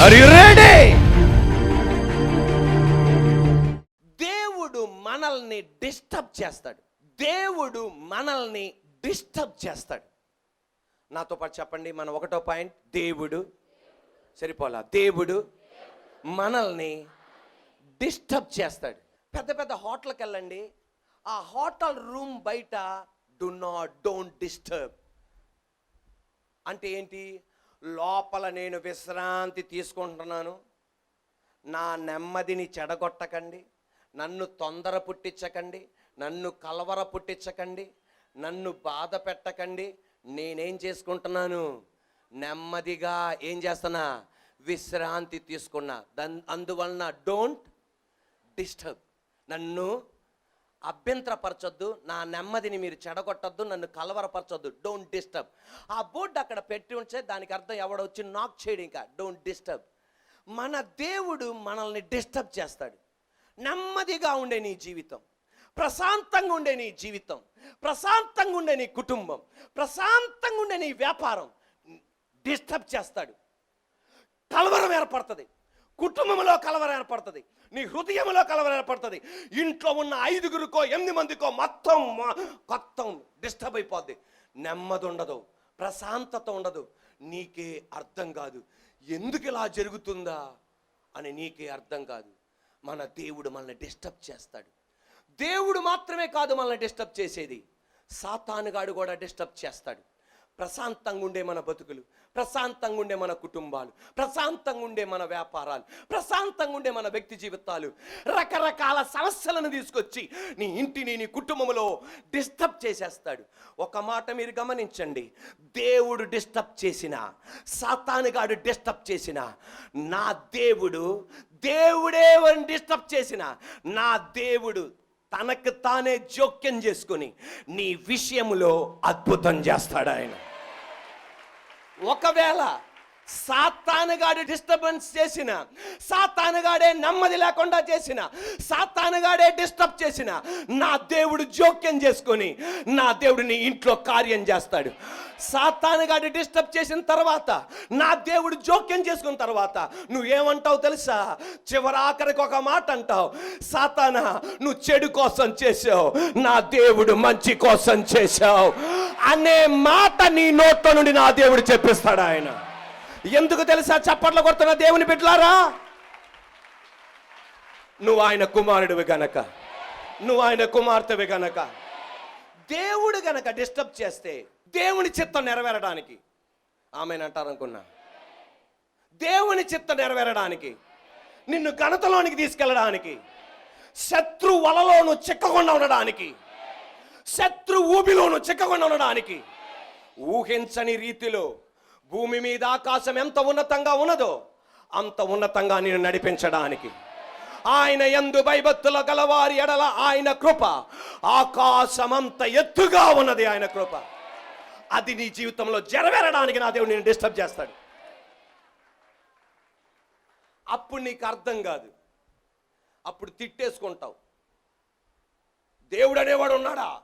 Are you ready దేవుడు మనల్ని disturb చేస్తాడు. దేవుడు మనల్ని డిస్టర్బ్ చేస్తాడు. నాతో పాటు చెప్పండి మన ఒకటో పాయింట్ దేవుడు. సరిపోలా? దేవుడు మనల్ని డిస్టర్బ్ చేస్తాడు. పెద్ద పెద్ద హోటల్కి వెళ్ళండి. ఆ హోటల్ రూమ్ బయట డు నాట్ డోంట్ డిస్టర్బ్ అంటే ఏంటి? లోపల నేను విశ్రాంతి తీసుకుంటున్నాను. నా నెమ్మదిని చెడగొట్టకండి. నన్ను తొందర పుట్టించకండి. నన్ను కలవర పుట్టించకండి. నన్ను బాధ పెట్టకండి. నేనేం చేసుకుంటున్నాను? నెమ్మదిగా ఏం చేస్తున్నా? విశ్రాంతి తీసుకున్నా. దన్ అందువలన డోంట్ డిస్టర్బ్ నన్ను అభ్యంతరపరచొద్దు నా నెమ్మదిని మీరు చెడగొట్టొద్దు నన్ను కలవరపరచొద్దు. డోంట్ డిస్టర్బ్ ఆ బోర్డు అక్కడ పెట్టి ఉంటే దానికి అర్థం ఎవడొచ్చి నాక్ చేయడం ఇంకా. డోంట్ డిస్టర్బ్ మన దేవుడు మనల్ని డిస్టర్బ్ చేస్తాడు. నెమ్మదిగా ఉండే నీ జీవితం. ప్రశాంతంగా ఉండే నీ జీవితం. ప్రశాంతంగా ఉండే నీ కుటుంబం. ప్రశాంతంగా ఉండే నీ వ్యాపారం. డిస్టర్బ్ చేస్తాడు. కలవరం ఏర్పడుతుంది. కుటుంబంలో కలవర ఏర్పడుతుంది. నీ హృదయంలో కలవర ఏర్పడుతుంది. ఇంట్లో ఉన్న ఐదుగురికో ఎనిమిది మందికో మొత్తం మొత్తం డిస్టర్బ్ అయిపోద్ది. నెమ్మది ఉండదు. ప్రశాంతత ఉండదు. నీకే అర్థం కాదు. ఎందుకు ఇలా జరుగుతుందా అని నీకే అర్థం కాదు. మన దేవుడు మనల్ని డిస్టర్బ్ చేస్తాడు. దేవుడు మాత్రమే కాదు మనల్ని డిస్టర్బ్ చేసేది. సాతానుగాడు కూడా డిస్టర్బ్ చేస్తాడు. ప్రశాంతంగా ఉండే మన బతుకులు ప్రశాంతంగా ఉండే మన కుటుంబాలు ప్రశాంతంగా ఉండే మన వ్యాపారాలు ప్రశాంతంగా ఉండే మన వ్యక్తి జీవితాలు రకరకాల సమస్యలను తీసుకొచ్చి నీ ఇంటిని నీ కుటుంబంలో డిస్టర్బ్ చేసేస్తాడు. ఒక మాట మీరు గమనించండి. దేవుడు డిస్టర్బ్ చేసిన సాతానుగాడు డిస్టర్బ్ చేసిన నా దేవుడు దేవుడే డిస్టర్బ్ చేసిన నా దేవుడు తనకు తానే జోక్యం చేసుకొని నీ విషయంలో అద్భుతం చేస్తాడు ఆయన ఒకవేళ సాతానుగాడు డిస్టర్బెన్స్ చేసిన సాతానుగాడే నెమ్మది లేకుండా చేసిన సాతానగాడే డిస్టర్బ్ చేసిన నా దేవుడు జోక్యం చేసుకొని నా దేవుడు నీ ఇంట్లో కార్యం చేస్తాడు. సాతానగాడు డిస్టర్బ్ చేసిన తర్వాత నా దేవుడు జోక్యం చేసుకున్న తర్వాత నువ్వేమంటావు తెలుసా? చివరాఖరికి ఒక మాట అంటావు. సాతానా నువ్వు చెడు కోసం చేసావు నా దేవుడు మంచి కోసం చేశావు. అనే మాట నీ నోట్లో నుండి నా దేవుడు చెప్పిస్తాడు ఆయన. ఎందుకు తెలుసా? చప్పట్లు కొడుతున్న దేవుని బిడ్డలారా? నువ్వు ఆయన కుమారుడివి గనక. నువ్వు ఆయన కుమార్తెవి గనక. దేవుడు గనక డిస్టర్బ్ చేస్తే దేవుని చిత్తం నెరవేరడానికి. ఆమెనంటారనుకున్నా దేవుని చిత్తం నెరవేరడానికి నిన్ను ఘనతలోనికి తీసుకెళ్ళడానికి శత్రు వలలోను చిక్కకుండా ఉండడానికి శత్రు ఊబిలోను చిక్కకుండా ఉండడానికి ఊహించని రీతిలో భూమి మీద ఆకాశం ఎంత ఉన్నతంగా ఉన్నదో అంత ఉన్నతంగా నేను నడిపించడానికి. ఆయన ఎందు భయభక్తుల గలవారి ఎడల ఆయన కృప. ఆకాశమంత ఎత్తుగా ఉన్నది ఆయన కృప. అది నీ జీవితంలో జరవేరడానికి నా దేవుడు నేను డిస్టర్బ్ చేస్తాడు. అప్పుడు నీకు అర్థం కాదు. అప్పుడు తిట్టేసుకుంటావు. దేవుడు అనేవాడు ఉన్నాడా?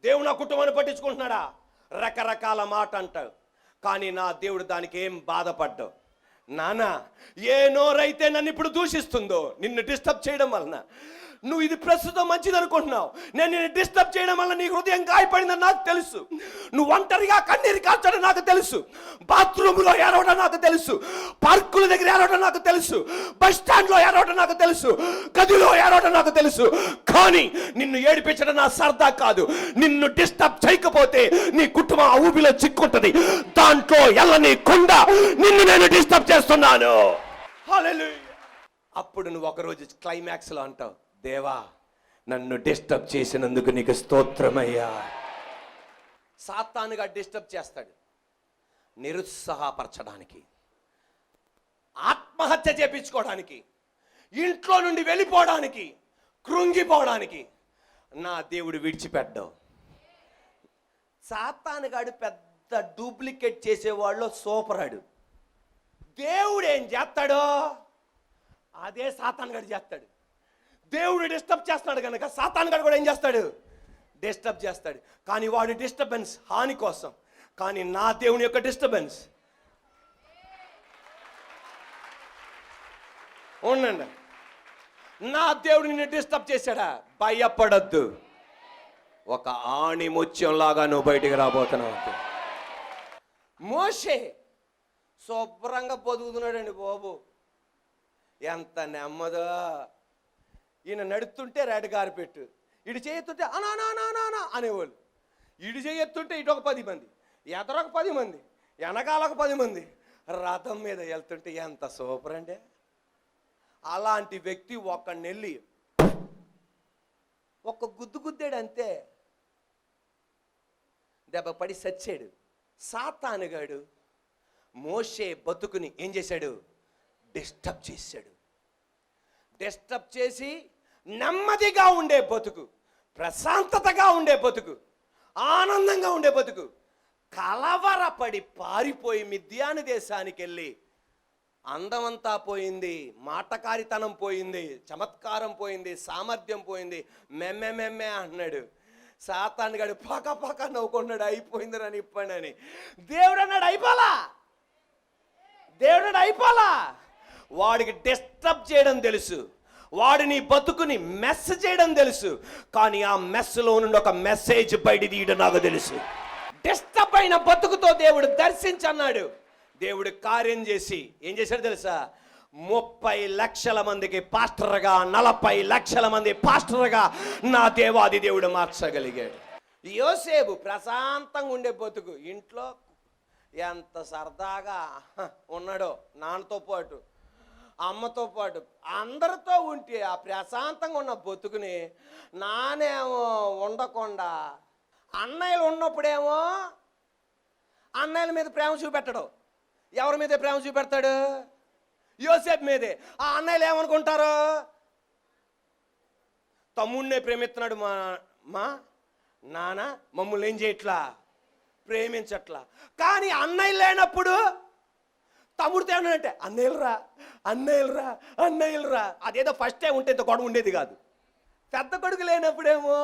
దేవుడు నా కుటుంబాన్ని పట్టించుకుంటున్నాడా? రకరకాల మాట అంటాడు. కానీ నా దేవుడు దానికి ఏం బాధపడ్డు? నానా ఏ నోరైతే నన్ను ఇప్పుడు దూషిస్తుందో నిన్ను డిస్టర్బ్ చేయడం వలన నువ్వు ఇది ప్రస్తుతం మంచిది అనుకుంటున్నావు. నేను నిన్ను డిస్టర్బ్ చేయడం వల్ల నీ హృదయం గాయపడిందని నాకు తెలుసు. నువ్వు ఒంటరిగా కన్నీరు కాల్చడం నాకు తెలుసు. బాత్రూంలో ఏడవడం నాకు తెలుసు. పార్కుల దగ్గర ఏడవడం నాకు తెలుసు. బస్ స్టాండ్లో ఏడవడం నాకు తెలుసు. గదిలో ఏడవడం నాకు తెలుసు. కానీ నిన్ను ఏడిపించడం నా సరదా కాదు. నిన్ను డిస్టర్బ్ చేయకపోతే నీ కుటుంబం ఆ ఊబిలో చిక్కుంటది. దాంట్లో ఎల్లని కొండ నిన్ను నేను డిస్టర్బ్ చేస్తున్నాను. అప్పుడు నువ్వు ఒకరోజు క్లైమాక్స్లో అంటావు. దేవా నన్ను డిస్టర్బ్ చేసినందుకు నీకు స్తోత్రమయ్యా. సాత్తానుగా డిస్టర్బ్ చేస్తాడు నిరుత్సాహపరచడానికి ఆత్మహత్య చేపించుకోవడానికి ఇంట్లో నుండి వెళ్ళిపోవడానికి కృంగిపోవడానికి నా దేవుడు విడిచిపెట్టావు సాతానుగాడు పెద్ద డూప్లికేట్ చేసేవాళ్ళు సూపరాడు. దేవుడు ఏం చేస్తాడో అదే సాతానుగాడు చేస్తాడు. దేవుడు డిస్టర్బ్ చేస్తున్నాడు కనుక సాతానుగాడు కూడా ఏం చేస్తాడు? డిస్టర్బ్ చేస్తాడు. కానీ వాడి డిస్టర్బెన్స్ హాని కోసం. కానీ నా దేవుని యొక్క డిస్టర్బెన్స్. ఉండండి. నా దేవుడు నిన్ను డిస్టర్బ్ చేశాడా? భయపడద్దు. ఒక ఆణి ముత్యంలాగా నువ్వు బయటికి రాబోతున్నావు మోషే శుభ్రంగా బతుకుతున్నాడండి బాబు. ఎంత నెమ్మదో. ఈయన నడుస్తుంటే రెడ్ కార్పెట్ ఇటు చేయొత్తుంటే అనానానానా అనేవాళ్ళు. ఇటు చేయొత్తుంటే ఇటు ఒక పది మంది ఎదరొక పది మంది వెనకాల ఒక పది మంది. రథం మీద వెళ్తుంటే ఎంత సూపర్ అండి. అలాంటి వ్యక్తి ఒక్క నెల్లి. ఒక్క గుద్దు గుద్దాడు అంతే. దెబ్బ పడి సచ్చాడు. సాతానుగాడు మోసే బతుకుని ఏం చేశాడు? డిస్టర్బ్ చేశాడు. డిస్టర్బ్ చేసి నెమ్మదిగా ఉండే బతుకు ప్రశాంతతగా ఉండే బతుకు ఆనందంగా ఉండే బతుకు కలవరపడి పారిపోయి మిథ్యాని దేశానికి వెళ్ళి అందమంతా పోయింది మాటకారితనం పోయింది చమత్కారం పోయింది సామర్థ్యం పోయింది. మెమ్మె మెమ్మె అంటున్నాడు సాతాన్ గడు పక పక నవ్వుకున్నాడు అయిపోయింది అని. ఇప్పండి దేవుడు అన్నాడు అయిపోలా? దేవుడు అయిపోలా? వాడికి డిస్టర్బ్ చేయడం తెలుసు. వాడిని బతుకుని మెస్ చేయడం తెలుసు. కానీ ఆ మెస్లో నుండి ఒక మెసేజ్ బయట తీయడం నాకు తెలుసు. డిస్టర్బ్ అయిన బతుకుతో దేవుడు దర్శించన్నాడు. దేవుడు కార్యం చేసి ఏం చేశాడు తెలుసా? ముప్పై లక్షల మందికి పాస్టర్గా నలభై లక్షల మంది పాస్టర్గా నా దేవాది దేవుడు మార్చగలిగాడు. యోసేపు ప్రశాంతంగా ఉండే బతుకు. ఇంట్లో ఎంత సరదాగా ఉన్నాడో నాన్నతో పాటు. అమ్మతో పాటు అందరితో ఉంటే ఆ ప్రశాంతంగా ఉన్న బతుకుని నానేమో ఉండకుండా అన్నయ్యలు ఉన్నప్పుడేమో అన్నయ్యల మీద ప్రేమ చూపెట్టడు. ఎవరి మీద ప్రేమ చూపెడతాడు? యోసేపు మీదే. ఆ అన్నయ్యలు ఏమనుకుంటారు? తమ్ముడినే ప్రేమిస్తున్నాడు మా మా నాన్న మమ్మల్ని ఏం చేయట్లా? ప్రేమించట్లా? కానీ అన్నయ్య లేనప్పుడు తమ్ముడితో ఏమన్నాడంటే అన్నయ్యలరా అన్నయ్యలరా అన్నయ్యలరా. అదేదో ఫస్ట్ టైం ఉంటే ఇంత గొడవ ఉండేది కాదు. పెద్ద కొడుకు లేనప్పుడేమో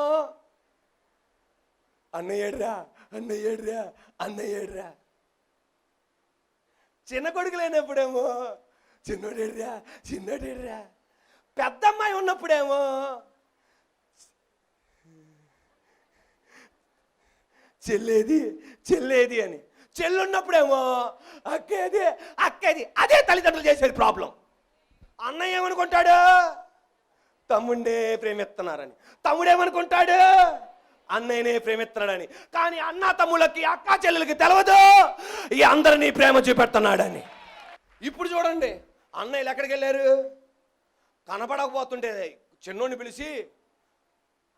అన్నయ్యడ్రా అన్నయ్యడ్రా అన్నయ్యడ్రా. చిన్న కొడుకు లేనప్పుడేమో చిన్నోడేడ్రా చిన్నోడేడ్రా. పెద్దమ్మాయి ఉన్నప్పుడేమో చెల్లేది చెల్లేది అని. చెల్లున్నప్పుడేమో అక్కేది అక్కేది అదే తల్లిదండ్రులు చేసేది ప్రాబ్లం. అన్నయ్య ఏమనుకుంటాడు తమ్ముండే ప్రేమిస్తున్నారని. తమ్ముడేమనుకుంటాడు? అన్నయ్యనే ప్రేమిస్తున్నాడని. కానీ అన్న తమ్ముళ్ళకి అక్క చెల్లెలకి తెలవదు. ఈ అందరినీ ప్రేమ చూపెడుతున్నాడని. ఇప్పుడు చూడండి అన్నయ్యలు ఎక్కడికి వెళ్ళారు కనపడకపోతుంటే చిన్నోడిని పిలిచి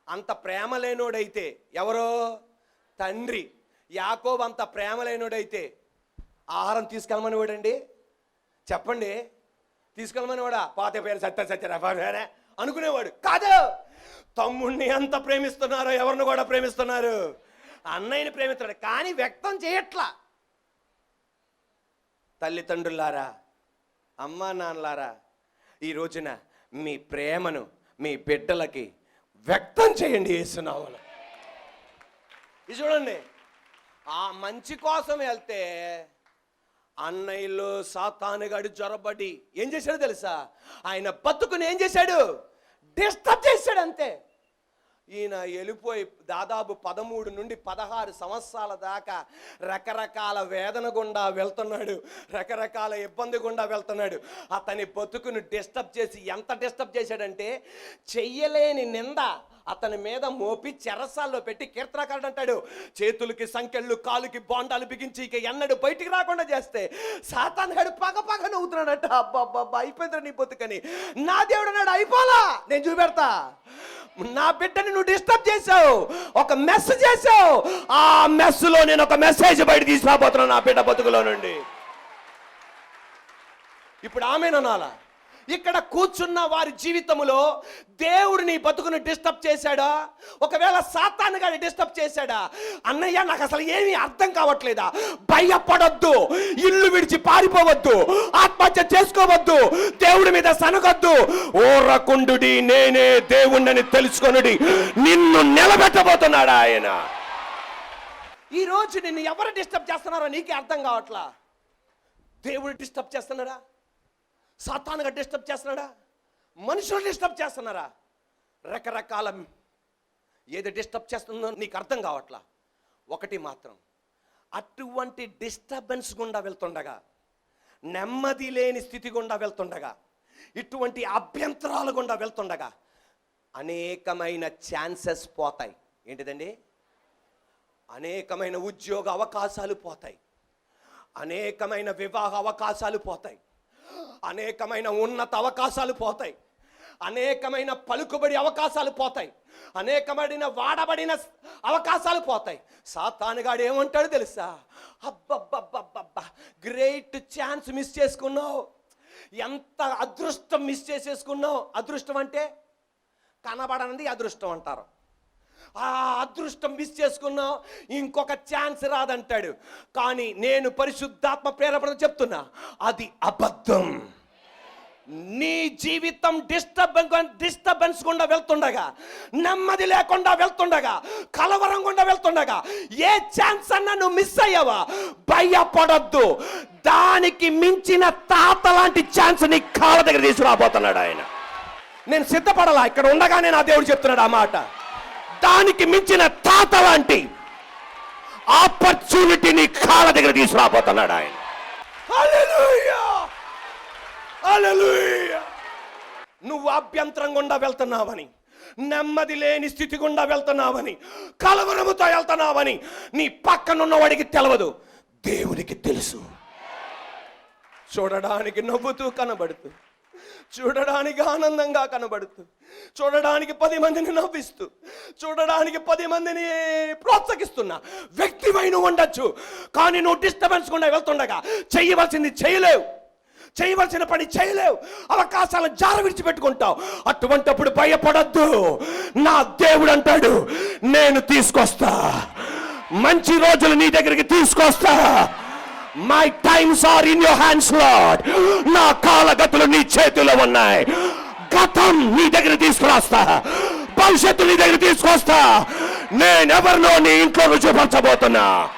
అంత ప్రేమ లేనోడైతే ఎవరో? తండ్రి. యాకోబు అంత ప్రేమలైనడైతే ఆహారం తీసుకెళ్ళమని వాడండి. చెప్పండి. తీసుకెళ్ళమని వాడా? పాత పేరు సత్య సత్య అనుకునేవాడు. కాదు! తమ్ముణ్ణి ఎంత ప్రేమిస్తున్నారో ఎవరిని కూడా ప్రేమిస్తున్నారు? అన్నయ్యని ప్రేమిస్తున్నాడు. కానీ వ్యక్తం చేయట్లా. తల్లిదండ్రులారా అమ్మా నాన్నలారా ఈ రోజున మీ ప్రేమను మీ బిడ్డలకి వ్యక్తం చేయండి వేస్తున్నామని ఇది చూడండి. ఆ మంచి కోసం వెళ్తే అన్నయ్యలో సాతానుగాడు జ్వరబడి ఏం చేశాడు తెలుసా? ఆయన బతుకుని ఏం చేశాడు? డిస్టర్బ్ చేశాడు అంతే ఈయన వెళ్ళిపోయి దాదాపు పదమూడు నుండి పదహారు సంవత్సరాల దాకా రకరకాల వేదన గుండా వెళ్తున్నాడు. రకరకాల ఇబ్బంది గుండా వెళ్తున్నాడు. అతని బతుకును డిస్టర్బ్ చేసి ఎంత డిస్టర్బ్ చేశాడంటే చెయ్యలేని నింద అతని మీద మోపి చెరసాల్లో పెట్టి కీర్తనకారుడు అంటాడు. చేతులకి సంకెళ్ళు కాలుకి బాండాలు బిగించి ఇక ఎన్నడు బయటికి రాకుండా చేస్తే సాతాన్ పగ పగ నవ్వుతున్నాడట. అబ్బా అబ్బా అయిపోయిందిరా నీ బతుకని. నా దేవుడు అన్నాడు అయిపోలా నేను చూపెడతా. నా బిడ్డని నువ్వు డిస్టర్బ్ చేసావు ఒక మెస్ చేసావు ఆ మెస్సులో నేను ఒక మెసేజ్ బయట తీసుకురాబోతున్నాను నా బిడ్డ బతుకులో నుండి. ఇప్పుడు ఆమెననాలా ఇక్కడ కూర్చున్న వారి జీవితంలో దేవుడు నీ బతుకును డిస్టర్బ్ చేశాడా? ఒకవేళ సాతాను గారి డిస్టర్బ్ చేశాడా? అన్నయ్య నాకు అసలు ఏమీ అర్థం కావట్లేదా? భయపడొద్దు ఇల్లు విడిచి పారిపోవద్దు ఆత్మహత్య చేసుకోవద్దు దేవుడి మీద సనగొద్దు ఓరకుండుడి నేనే దేవుణ్ణని తెలుసుకొనుడి నిన్ను నిలబెట్టబోతున్నాడు ఆయన. ఈ రోజు నిన్ను ఎవరు డిస్టర్బ్ చేస్తున్నారో నీకే అర్థం కావట్లా? దేవుడు డిస్టర్బ్ చేస్తున్నాడా? సాతానుగా డిస్టర్బ్ చేస్తున్నాడా? మనుషులు డిస్టర్బ్ చేస్తున్నారా? రకరకాల ఏది డిస్టర్బ్ చేస్తుందో నీకు అర్థం కావట్లా? ఒకటి మాత్రం అటువంటి డిస్టర్బెన్స్ గుండా వెళ్తుండగా నెమ్మది లేని స్థితి గుండా వెళ్తుండగా ఇటువంటి అభ్యంతరాలు గుండా వెళ్తుండగా అనేకమైన ఛాన్సెస్ పోతాయి. ఏంటిదండి? అనేకమైన ఉద్యోగ అవకాశాలు పోతాయి. అనేకమైన వివాహ అవకాశాలు పోతాయి. అనేకమైన ఉన్నత అవకాశాలు పోతాయి. అనేకమైన పలుకుబడి అవకాశాలు పోతాయి. అనేకమైన వాడబడిన అవకాశాలు పోతాయి. సాతానుగాడు ఏమంటాడు తెలుసా? అబ్బబ్బబ్బబ్బబ్బా గ్రేట్ ఛాన్స్ మిస్ చేసుకున్నావు. ఎంత అదృష్టం మిస్ చేసేసుకున్నావు? అదృష్టం అంటే కనబడనది అదృష్టం అంటారు. ఆ అదృష్టం మిస్ చేసుకున్నావు ఇంకొక ఛాన్స్ రాదంటాడు. కానీ నేను పరిశుద్ధాత్మ ప్రేరణ చెప్తున్నా అది అబద్ధం. నీ జీవితం డిస్టర్బెన్స్ డిస్టర్బెన్స్ గుండా వెళ్తుండగా నెమ్మది లేకుండా వెళ్తుండగా కలవరం గుండా వెళ్తుండగా ఏ ఛాన్స్ అన్నా నువ్వు మిస్ అయ్యావా? భయపడొద్దు. దానికి మించిన తాత లాంటి ఛాన్స్ నీ కాళ్ళ దగ్గర తీసుకురాబోతున్నాడు ఆయన. నేను సిద్ధపడాలా ఇక్కడ ఉండగానే నా దేవుడు చెప్తున్నాడు ఆ మాట. దానికి మించిన తాత లాంటి ఆపర్చునిటీని కాళ్ళ దగ్గర తీసుకురాబోతున్నాడు ఆయన. నువ్వు అభ్యంతరం గుండా వెళ్తున్నావని నెమ్మది లేని స్థితి గుండా వెళ్తున్నావని కలవరముతో వెళ్తున్నావని నీ పక్కనున్నవాడికి తెలవదు. దేవునికి తెలుసు. చూడడానికి నవ్వుతూ కనబడుతూ చూడడానికి ఆనందంగా కనబడుతూ చూడడానికి పది మందిని నవ్విస్తూ చూడడానికి పది మందిని ప్రోత్సహిస్తున్నా వ్యక్తివైన ఉండొచ్చు. కానీ నువ్వు డిస్టర్బెన్స్ గుండా వెళ్తుండగా చేయవలసింది చేయలేవు. చేయవలసిన పని చేయలేవు. అవకాశాలను జార విడిచిపెట్టుకుంటావు. అటువంటప్పుడు భయపడద్దు. నా దేవుడు అంటాడు నేను తీసుకొస్తా. మంచి రోజులు నీ దగ్గరికి తీసుకొస్తా. My times are in your hands lord నా కాలగతులు నీ చేతిలో ఉన్నాయి. గతం నీ దగ్గర తీసుకురాస్తా. భవిష్యత్తు నీ దగ్గర తీసుకొస్తా. నేనెవరినో నీ ఇంట్లో రుచిపరచబోతున్నా